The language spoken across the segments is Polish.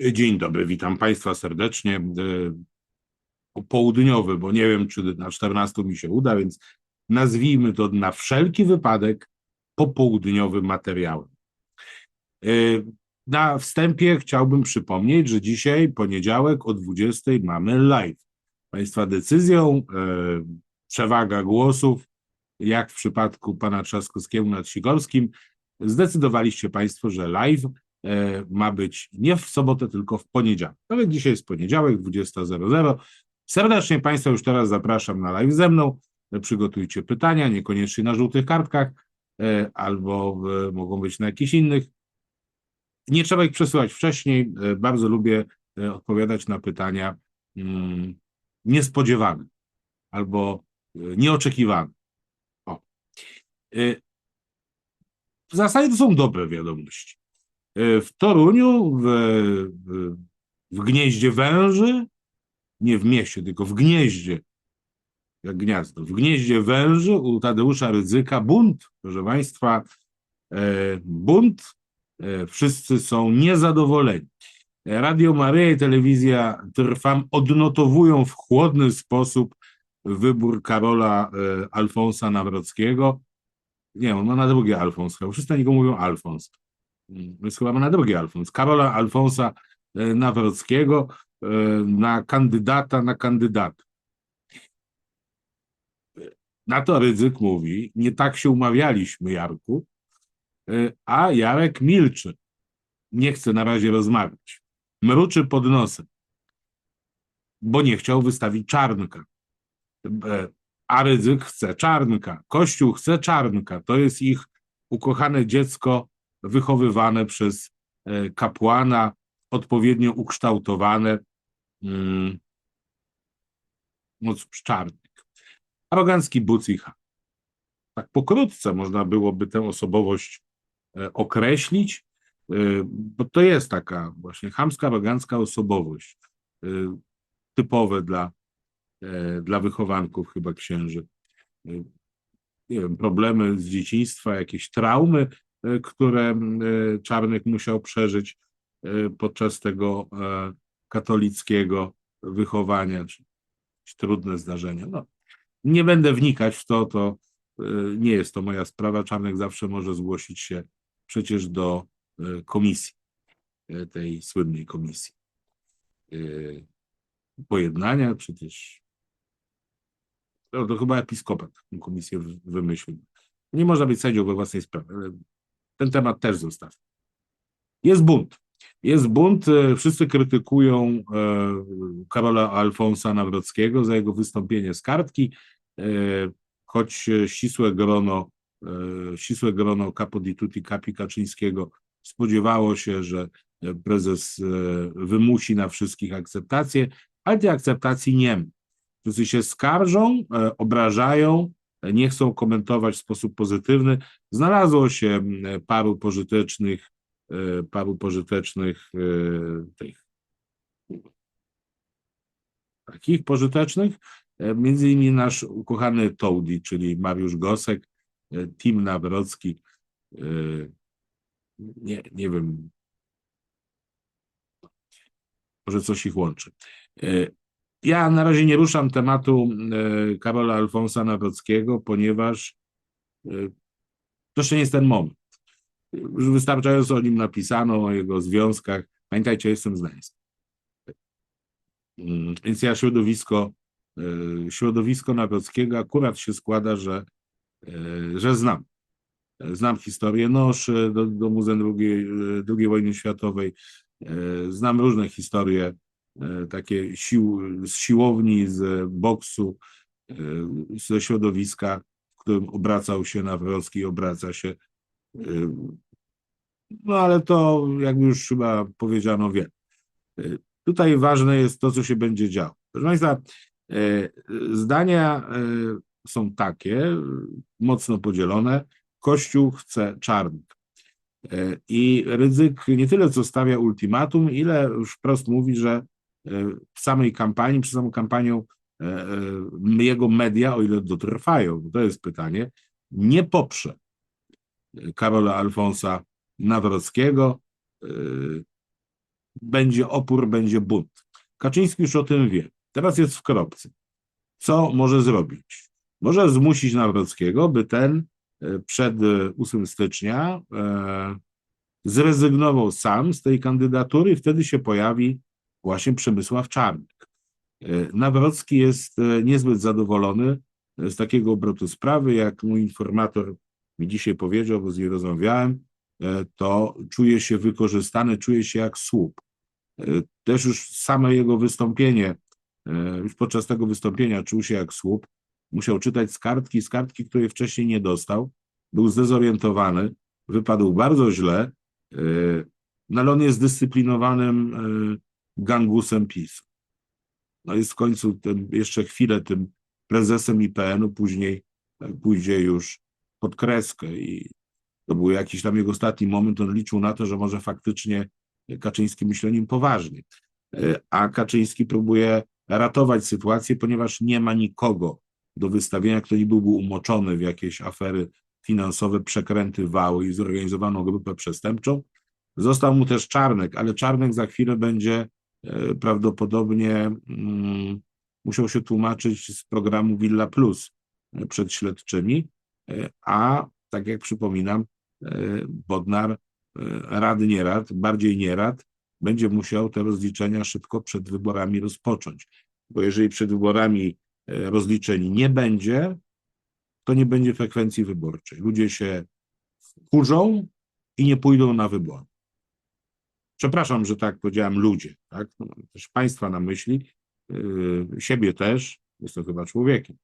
Dzień dobry, witam Państwa serdecznie. E, Południowy, bo nie wiem, czy na 14 mi się uda, więc nazwijmy to na wszelki wypadek popołudniowym materiałem. E, Na wstępie chciałbym przypomnieć, że dzisiaj, poniedziałek o 20 mamy live. Państwa decyzją, e, przewaga głosów, jak w przypadku pana Trzaskowskiego nad Sigorskim, zdecydowaliście Państwo, że live ma być nie w sobotę, tylko w poniedziałek. Ale dzisiaj jest poniedziałek, 20.00. Serdecznie Państwa już teraz zapraszam na live ze mną. E, Przygotujcie pytania, niekoniecznie na żółtych kartkach, e, albo e, mogą być na jakichś innych. Nie trzeba ich przesyłać wcześniej. E, Bardzo lubię e, odpowiadać na pytania mm, niespodziewane albo e, nieoczekiwane. O. E, W zasadzie to są dobre wiadomości. E, W Toruniu, w, w, gnieździe węży, nie w mieście, tylko w gnieździe, jak gniazdo, w gnieździe węży u Tadeusza Rydzyka bunt, proszę Państwa, e, bunt, e, wszyscy są niezadowoleni. Radio Maryja i telewizja Trwam odnotowują w chłodny sposób wybór Karola Alfonsa Nawrockiego. Nie, on ma na drugie Alfons, chyba wszyscy na niego mówią Alfons. Jest chyba na drugi Alfons. Karola Alfonsa e, Nawrockiego e, na kandydata na kandydata. Na to Rydzyk mówi, nie tak się umawialiśmy, Jarku, e, a Jarek milczy. Nie chce na razie rozmawiać. Mruczy pod nosem, bo nie chciał wystawić czarnka. A Rydzyk chce czarnka. Kościół chce czarnka. To jest ich ukochane dziecko wychowywane przez e, kapłana, odpowiednio ukształtowane. Mm, No cóż, czarnek. Arogancki bucicha. Tak pokrótce można byłoby tę osobowość e, określić, e, bo to jest taka właśnie chamska, arogancka osobowość, typowe dla, dla wychowanków chyba księży. Nie wiem, problemy z dzieciństwa, jakieś traumy, które m, e, Czarnek musiał przeżyć e, podczas tego e, katolickiego wychowania, czy trudne zdarzenia. No, nie będę wnikać w to, to e, nie jest to moja sprawa. Czarnek zawsze może zgłosić się przecież do e, komisji, e, tej słynnej komisji e, pojednania, czy też to, chyba episkopat komisję wy- wymyślił. Nie można być sędzią we własnej sprawie, ale ten temat też zostaw. Jest bunt. Jest bunt. e, Wszyscy krytykują e, Karola Alfonsa Nawrockiego za jego wystąpienie z kartki, e, choć ścisłe grono, ścisłe grono Capo di Tutti Capi Kaczyńskiego spodziewało się, że prezes wymusi na wszystkich akceptację, ale tej akceptacji nie ma. Wszyscy się skarżą, obrażają, nie chcą komentować w sposób pozytywny. Znalazło się m, paru pożytecznych, e, paru pożytecznych e, tych takich pożytecznych, e, między innymi nasz ukochany Tołdi, czyli Mariusz Gosek, Tim Nawrocki, nie, nie wiem, może coś ich łączy. Ja na razie nie ruszam tematu e, Karola Alfonsa Nawrockiego, ponieważ e, to jeszcze nie jest ten moment. Już wystarczająco o nim napisano, o jego związkach. Pamiętajcie, jestem z Gdańska. Mm, Więc ja środowisko, e, środowisko Nawrockiego akurat się składa, że, że znam. Znam historię Noszy do, do Muzeum II, II wojny światowej. Znam różne historie, takie sił, z siłowni, z boksu, e, ze środowiska, w którym obracał się Nawrocki, obraca się. e, No ale to, jak już chyba powiedziano, wie. E, Tutaj ważne jest to, co się będzie działo. Proszę Państwa, e, zdania e, są takie, e, mocno podzielone. Kościół chce czarnych. E, I ryzyk nie tyle co stawia ultimatum, ile już wprost mówi, że e, w samej kampanii, przed samą kampanią e, e, jego media, o ile dotrwają, to jest pytanie, nie poprze Karola Alfonsa Nawrockiego. e, będzie opór, będzie bunt. Kaczyński już o tym wie. Teraz jest w kropce. Co może zrobić? Może zmusić Nawrockiego, by ten e, przed e, 8 stycznia e, zrezygnował sam z tej kandydatury i wtedy się pojawi właśnie Przemysław Czarnek. E, Nawrocki jest e, niezbyt zadowolony e, z takiego obrotu sprawy, jak mój informator mi dzisiaj powiedział, bo z nim rozmawiałem, to czuje się wykorzystany, czuje się jak słup. Też już same jego wystąpienie, już podczas tego wystąpienia czuł się jak słup. Musiał czytać z kartki, z kartki, której wcześniej nie dostał. Był zdezorientowany, wypadł bardzo źle, no ale on jest dyscyplinowanym gangusem PiS. No jest w końcu tym, jeszcze chwilę tym prezesem IPN-u, później e, pójdzie już pod kreskę i to był jakiś tam jego ostatni moment, on liczył na to, że może faktycznie Kaczyński myśli o nim poważnie. E, A Kaczyński próbuje ratować sytuację, ponieważ nie ma nikogo do wystawienia, kto nie byłby umoczony w jakieś afery finansowe, przekręty wały i zorganizowaną grupę przestępczą. Został mu też Czarnek, ale Czarnek za chwilę będzie prawdopodobnie mm, musiał się tłumaczyć z programu Villa Plus e, przed śledczymi, e, a tak jak przypominam, e, Bodnar e, rad nie rad, bardziej nie rad, będzie musiał te rozliczenia szybko przed wyborami rozpocząć. Bo jeżeli przed wyborami e, rozliczeń nie będzie, to nie będzie frekwencji wyborczej. Ludzie się kurzą i nie pójdą na wybory. Przepraszam, że tak powiedziałem ludzie, tak? No, też państwa na myśli, yy, siebie też, jestem chyba człowiekiem.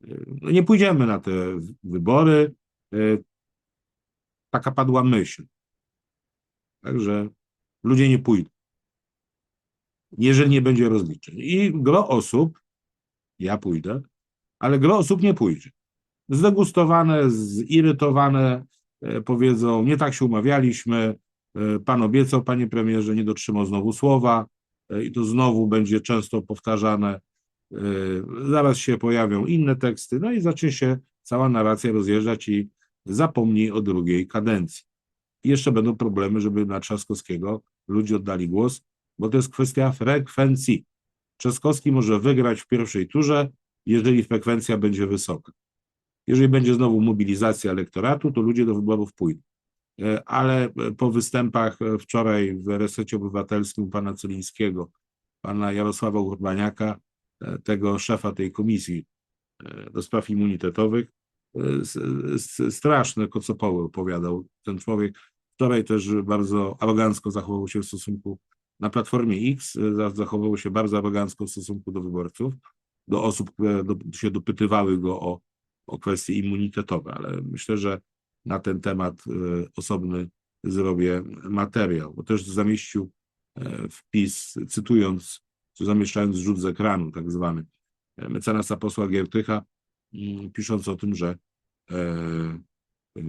Yy, no nie pójdziemy na te wybory. Yy, taka padła myśl. Także ludzie nie pójdą. Jeżeli nie będzie rozliczeń. I gro osób, ja pójdę, ale gro osób nie pójdzie. Zdegustowane, zirytowane, e, powiedzą, nie tak się umawialiśmy, pan obiecał, panie premierze, nie dotrzymał znowu słowa e, i to znowu będzie często powtarzane. E, Zaraz się pojawią inne teksty, no i zacznie się cała narracja rozjeżdżać i zapomnij o drugiej kadencji. I jeszcze będą problemy, żeby na Trzaskowskiego ludzie oddali głos, bo to jest kwestia frekwencji. Trzaskowski może wygrać w pierwszej turze, jeżeli frekwencja będzie wysoka. Jeżeli będzie znowu mobilizacja elektoratu, to ludzie do wyborów pójdą. E, Ale e, po występach e, wczoraj w resecie obywatelskim pana Celińskiego, pana Jarosława Urbaniaka, tego szefa tej komisji do spraw immunitetowych, straszne kocopoły opowiadał ten człowiek. Wczoraj też bardzo arogancko zachował się w stosunku na Platformie X, za- zachował się bardzo arogancko w stosunku do wyborców, do osób, które się dopytywały go o, o kwestie immunitetowe, ale myślę, że na ten temat e, osobny zrobię materiał, bo też zamieścił e, wpis, cytując, zamieszczając rzut z ekranu, tak zwany, e, mecenasa posła Giertycha, mm, pisząc o tym, że e, e,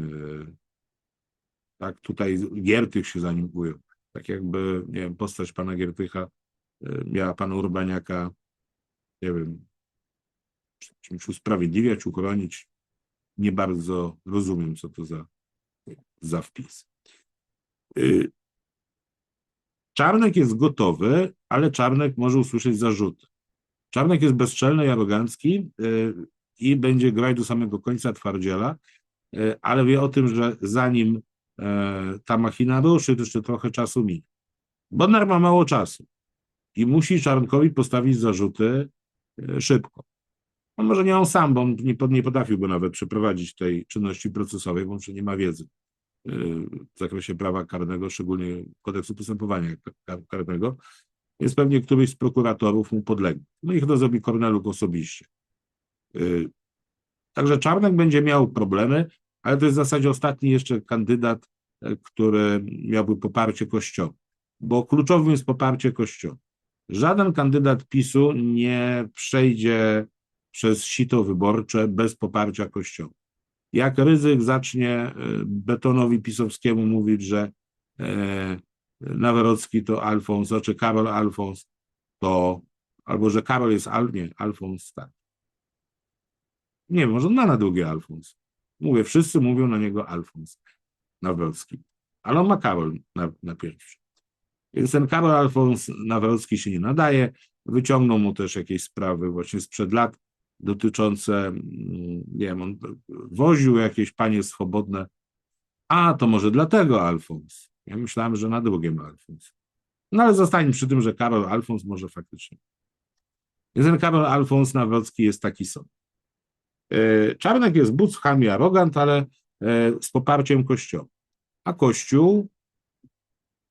tak tutaj Giertych się za nim ujął. Tak jakby, nie wiem, postać pana Giertycha miała pana Urbaniaka, nie wiem, czymś usprawiedliwiać, uchronić. Nie bardzo rozumiem, co to za, za wpis. Y, Czarnek jest gotowy, ale Czarnek może usłyszeć zarzuty. Czarnek jest bezczelny i arogancki y, i będzie grać do samego końca twardziela, y, ale wie o tym, że zanim e, ta machina ruszy, to jeszcze trochę czasu minie. Bodnar ma mało czasu i musi Czarnkowi postawić zarzuty szybko. On może nie on sam, bo on nie, nie potrafiłby nawet przeprowadzić tej czynności procesowej, bo on nie ma wiedzy y, w zakresie prawa karnego, szczególnie kodeksu postępowania ka- karnego, więc pewnie któryś z prokuratorów mu podległ. No i to zrobi Korneluk osobiście. Y, Także Czarnek będzie miał problemy, ale to jest w zasadzie ostatni jeszcze kandydat, e, który miałby poparcie Kościoła, bo kluczowym jest poparcie Kościoła. Żaden kandydat PiSu nie przejdzie przez sito wyborcze bez poparcia Kościoła. Jak Ryzyk zacznie e, Betonowi pisowskiemu mówić, że e, Nawrocki to Alfons, znaczy Karol Alfons, to albo że Karol jest Al, nie, Alfons, tak. Nie, może on ma na długie Alfons. Mówię, wszyscy mówią na niego Alfons Nawrocki, ale on ma Karol na, na pierwszy. Więc ten Karol Alfons Nawrocki się nie nadaje. Wyciągnął mu też jakieś sprawy właśnie sprzed lat dotyczące, mm, nie wiem, on woził jakieś panie swobodne. A, to może dlatego Alfons. Ja myślałem, że na drugim Alfons. No ale zostańmy przy tym, że Karol Alfons może faktycznie. Więc ten Karol Alfons Nawrocki jest taki sam. E, Czarnek jest but, ham i arogant, ale e, z poparciem Kościoła. A Kościół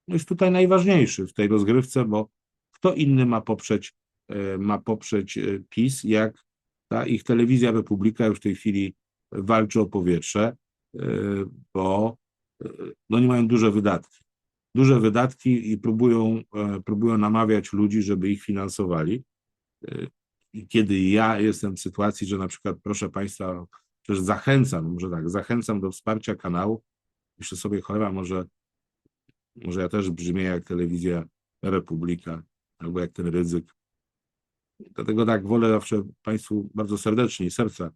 jest tutaj najważniejszy w tej rozgrywce, bo kto inny ma poprzeć, e, ma poprzeć PiS, jak ta ich telewizja Republika już w tej chwili walczy o powietrze, e, bo no nie mają duże wydatki. Duże wydatki i próbują, próbują namawiać ludzi, żeby ich finansowali. I kiedy ja jestem w sytuacji, że na przykład, proszę Państwa, też zachęcam, może tak, zachęcam do wsparcia kanału, myślę sobie, cholera, może może ja też brzmię jak telewizja Republika, albo jak ten ryzyk. Dlatego tak wolę zawsze Państwu bardzo serdecznie i serca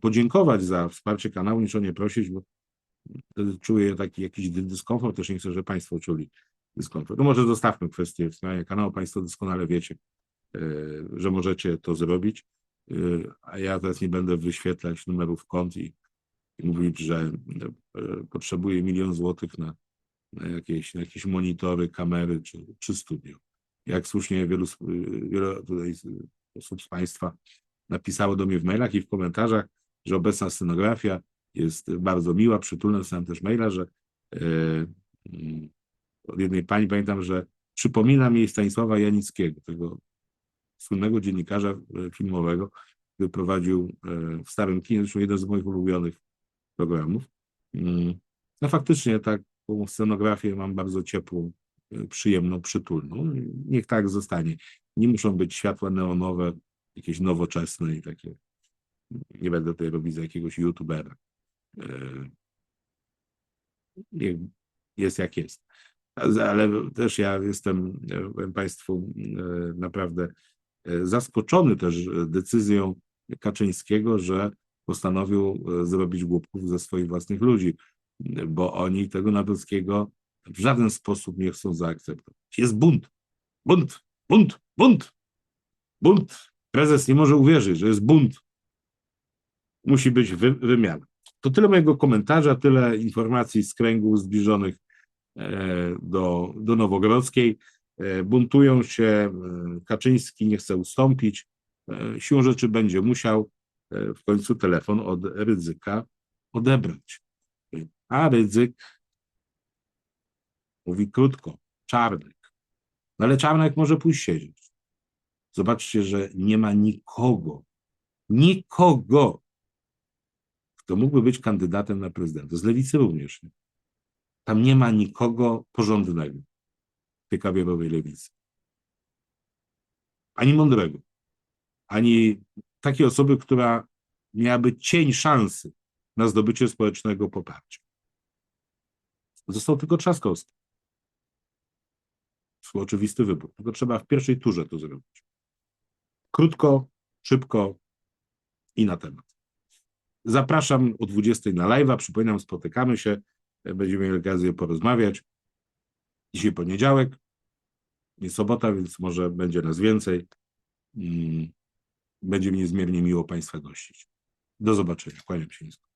podziękować za wsparcie kanału, niż o nie prosić, bo wtedy czuję taki jakiś dyskomfort, też nie chcę, żeby Państwo czuli dyskomfort. No może zostawmy kwestię wspierania kanału, Państwo doskonale wiecie, e, że możecie to zrobić, e, a ja teraz nie będę wyświetlać numerów kont i, i mówić, że e, potrzebuję milion złotych na na jakieś, na jakieś monitory, kamery czy, czy studio. Jak słusznie wielu, wielu tutaj osób z Państwa napisało do mnie w mailach i w komentarzach, że obecna scenografia jest bardzo miła, przytulna. Dostałem też maila, że mm, od jednej pani pamiętam, że przypomina mi Stanisława Janickiego, tego słynnego dziennikarza e, filmowego, który prowadził e, w Starym Kinie, zresztą jeden z moich ulubionych programów. Mm, no faktycznie tak tą scenografię mam bardzo ciepłą, przyjemną, przytulną. Niech tak zostanie. Nie muszą być światła neonowe, jakieś nowoczesne i takie. Nie będę tutaj robić za jakiegoś youtubera. Y, niech jest jak jest. Ale też ja jestem, powiem Państwu, y, naprawdę zaskoczony też decyzją Kaczyńskiego, że postanowił zrobić głupków ze swoich własnych ludzi bo oni tego Nawrockiego w żaden sposób nie chcą zaakceptować. Jest bunt, bunt, bunt, bunt, bunt. Prezes nie może uwierzyć, że jest bunt. Musi być wy, wymiana. To tyle mojego komentarza, tyle informacji z kręgów zbliżonych e, do, do Nowogrodzkiej. E, buntują się, e, Kaczyński nie chce ustąpić, siłą rzeczy będzie musiał w końcu telefon od ryzyka odebrać. A ryzyk mówi krótko, czarnek. No ale czarnek może pójść siedzieć. Zobaczcie, że nie ma nikogo, nikogo, kto mógłby być kandydatem na prezydenta. Z lewicy również. Nie? Tam nie ma nikogo porządnego w tej kabierowej lewicy. Ani mądrego, ani takiej osoby, która miałaby cień szansy na zdobycie społecznego poparcia. Został tylko Trzaskowski. Oczywisty wybór. Tylko trzeba w pierwszej turze to zrobić. Krótko, szybko i na temat. Zapraszam o 20 na live'a. Przypominam, spotykamy się. Będziemy mieli okazję porozmawiać. Dzisiaj poniedziałek, nie sobota, więc może będzie nas więcej. Mm, będzie mi niezmiernie miło Państwa gościć. Do zobaczenia. Kłaniam się nisko.